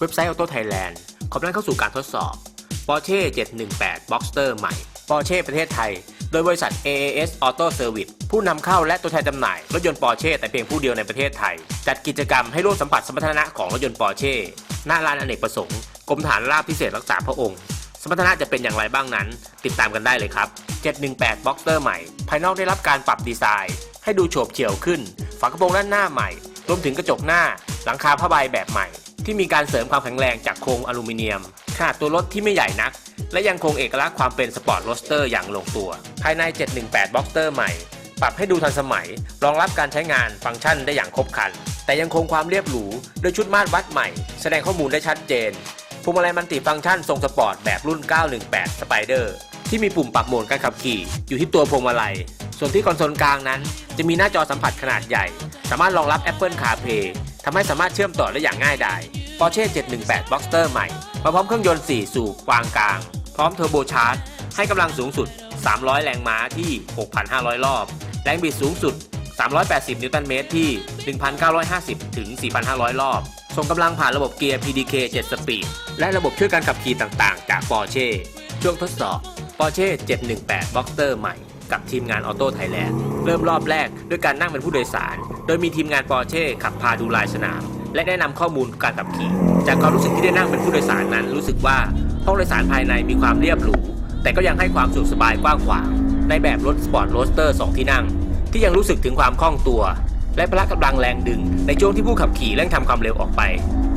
เว็บไซต์ Auto Thailand ขอต้อนรับเข้าสู่การทดสอบ Porsche 718 Boxster ใหม่ Porsche ประเทศไทย โดยบริษัท AAS Auto Service ผู้นำเข้าและตัวแทนจำหน่าย รถยนต์ Porsche แต่เพียงผู้เดียวในประเทศไทย จัดกิจกรรมให้ร่วมสัมผัสสมรรถนะของรถยนต์ Porsche หน้าลานอเนกประสงค์กรมฐานราบพิเศษรักษาพระองค์ สมรรถนะจะเป็นอย่างไรบ้างนั้น ติดตามกันได้เลยครับ 718 Boxster ใหม่ ภายนอกได้รับการปรับดีไซน์ ให้ดูโฉบเฉี่ยวขึ้น ฝากระโปรงด้านหน้าใหม่ รวมถึงกระจกหน้า หลังคาผ้าใบแบบใหม่ ที่มีการเสริมความแข็งแรงจากโครงอลูมิเนียม ขนาดตัวรถที่ไม่ใหญ่นัก และยังคงเอกลักษณ์ความเป็นสปอร์ตโรสเตอร์อย่างลงตัว ภายใน 718 Boxster ใหม่ ปรับให้ดูทันสมัย รองรับการใช้งานฟังก์ชันได้อย่างครบครัน แต่ยังคงความเรียบหรูด้วยชุดมาตรวัดใหม่ แสดงข้อมูลได้ชัดเจนพวงมาลัยมัลติฟังก์ชันทรงสปอร์ตแบบรุ่น 918 Spider ที่มีปุ่มปรับโหมดการขับขี่ อยู่ที่ตัวพวงมาลัย ส่วนที่คอนโซลกลางนั้น จะมีหน้าจอสัมผัสขนาดใหญ่ สามารถรองรับ Apple CarPlay ทำให้สามารถเชื่อมต่อได้อย่างง่ายดาย Porsche 718 Boxster ใหม่ มาพร้อมเครื่องยนต์ 4 สูบวางกลาง พร้อมเทอร์โบชาร์จ ให้กำลังสูงสุด 300 แรงม้าที่ 6,500 รอบ แรงบิดสูงสุด 380 นิวตันเมตรที่ 1,950 ถึง 4,500 รอบ ส่งกำลังผ่านระบบเกียร์ PDK 7 สปีด และระบบช่วยการขับขี่ต่างๆ จาก Porsche ช่วงทดสอบ Porsche 718 Boxster ใหม่ กับทีมงาน Auto Thailand เริ่มรอบแรกด้วยการนั่งเป็นผู้โดยสาร โดยมีทีมงาน Porsche ขับพาดูลายสนาม และแนะนำข้อมูลการขับขี่ จากความรู้สึกที่ได้นั่งเป็นผู้โดยสารนั้น รู้สึกว่าห้องโดยสารภายในมีความเรียบหรูแต่ก็ยังให้ความสะดวกสบายกว้างขวางในแบบรถสปอร์ตโรสเตอร์ 2 ที่นั่ง ที่ยังรู้สึกถึงความคล่องตัว และพละกำลังแรงดึง ในช่วงที่ผู้ขับขี่เร่งทำความเร็วออกไป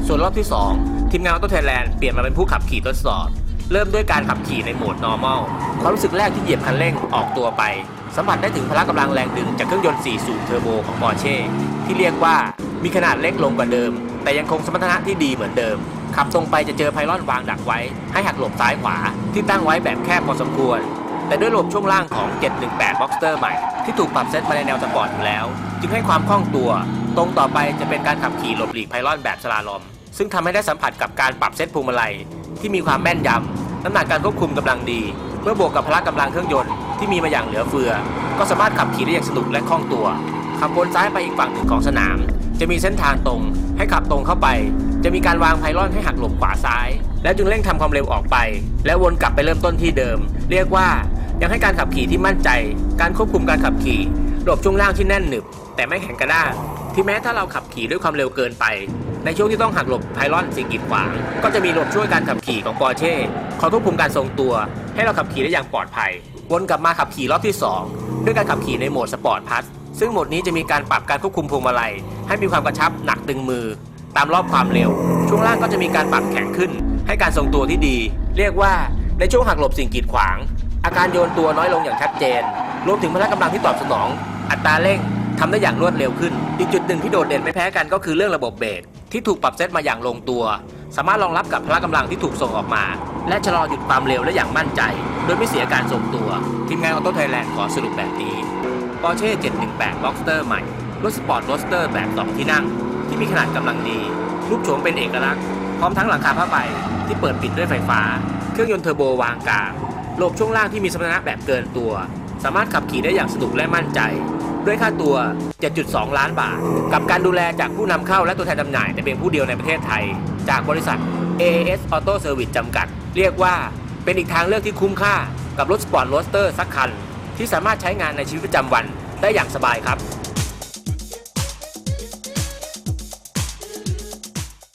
ส่วนรอบที่ 2 ทีมงานออโต้ไทยแลนด์เปลี่ยนมาเป็นผู้ขับขี่ทดสอบ เริ่มด้วยการขับขี่ในโหมด normal ความรู้สึกแรกที่เหยียบคันเร่งออกตัวไป สัมผัสได้ถึงพละกำลังแรงดึงจากเครื่องยนต์4สูบเทอร์โบของ Porsche ที่เรียกว่า มีขนาดเล็กลงกว่าเดิม แต่ยังคงสมรรถนะที่ดีเหมือนเดิม ขับตรงไปจะเจอไพลอนวางดักไว้ ให้หักหลบซ้ายขวา ที่ตั้งไว้แบบแคบพอสมควร แต่ด้วยระบบช่วงล่างของ 718 Boxster ใหม่ ที่ถูกปรับเซตมาในแนวสปอร์ตอยู่แล้ว จึงให้ความคล่องตัว ตรงต่อไปจะเป็นการขับขี่หลบหลีกไพลอนแบบสลาลอม ซึ่งทำให้ได้สัมผัสกับการปรับเซตพวงมาลัยที่มีความแม่นยำน้ำหนักการควบคุมกำลังดีเมื่อบวกกับพละกำลังเครื่องยนต์ที่มีมาอย่างเหลือเฟือ ก็สามารถขับขี่ได้อย่างสนุกและคล่องตัวขับวนซ้ายไปอีกฝั่งหนึ่งของสนาม จะมีเส้นทางตรง ให้ขับตรงเข้าไป จะมีการวางไพลอนให้หักหลบขวาซ้าย แล้วจึงเร่งทำความเร็วออกไป แล้ววนกลับไปเริ่มต้นที่เดิม เรียกว่ายังให้การขับขี่ที่มั่นใจ การควบคุมการขับขี่ระบบช่วงล่างที่แน่นหนึบ แต่ไม่แข็งกระด้างที่แม้ถ้าเราขับขี่ด้วยความเร็วเกินไป ในช่วงที่ต้องหักหลบไพลอนสิ่งกีดขวาง ก็จะมีระบบช่วยการขับขี่ของปอร์เช่คอยควบคุมการทรงตัว ให้เราขับขี่ได้อย่างปลอดภัย วนกลับมาขับขี่รอบที่ 2 ด้วยการขับขี่ในโหมดสปอร์ตพัส ซึ่งโหมดนี้จะมีการปรับการควบคุมพวงมาลัย ให้มีความกระชับหนักตึงมือ ตามรอบความเร็ว ช่วงล่างก็จะมีการปรับแข็งขึ้น ให้การทรงตัวที่ดี เรียกว่าในช่วงหักหลบสิ่งกีดขวาง อาการโยนตัวน้อยลงอย่างชัดเจน รวมถึงพละกำลังที่ตอบสนอง อัตราเร่งทำได้อย่างรวดเร็วขึ้น อีกจุดหนึ่งที่โดดเด่นไม่แพ้กันก็คือเรื่องระบบเบรกที่ถูกปรับเซตมาอย่างลงตัว สามารถรองรับกับพละกำลังที่ถูกส่งออกมา และชะลอหยุดความเร็วได้อย่างมั่นใจ โดยไม่เสียการทรงตัว ทีมงานออโต้ไทยแลนด์ขอสรุปแบบนี้ Porsche 718 Boxster ใหม่ รถสปอร์ตโรสเตอร์แบบ2ที่นั่ง ที่มีขนาดกำลังดี รูปโฉมเป็นเอกลักษณ์ พร้อมทั้งหลังคาผ้าใบที่เปิดปิดด้วยไฟฟ้า เครื่องยนต์เทอร์โบวางกลางระบบช่วงล่างที่มีสมรรถนะแบบเกินตัว สามารถขับขี่ได้อย่างสนุกและมั่นใจ ด้วยค่าตัว 7.2 ล้านบาท กับการดูแลจากผู้นำเข้าและตัวแทนจำหน่ายแต่เพียงผู้เดียวในประเทศไทย จากบริษัท AAS Auto Service จำกัด เรียกว่าเป็นอีกทางเลือกที่คุ้มค่ากับรถสปอร์ตโรสเตอร์สักคัน ที่สามารถใช้งานในชีวิตประจำวันได้อย่างสบายครับ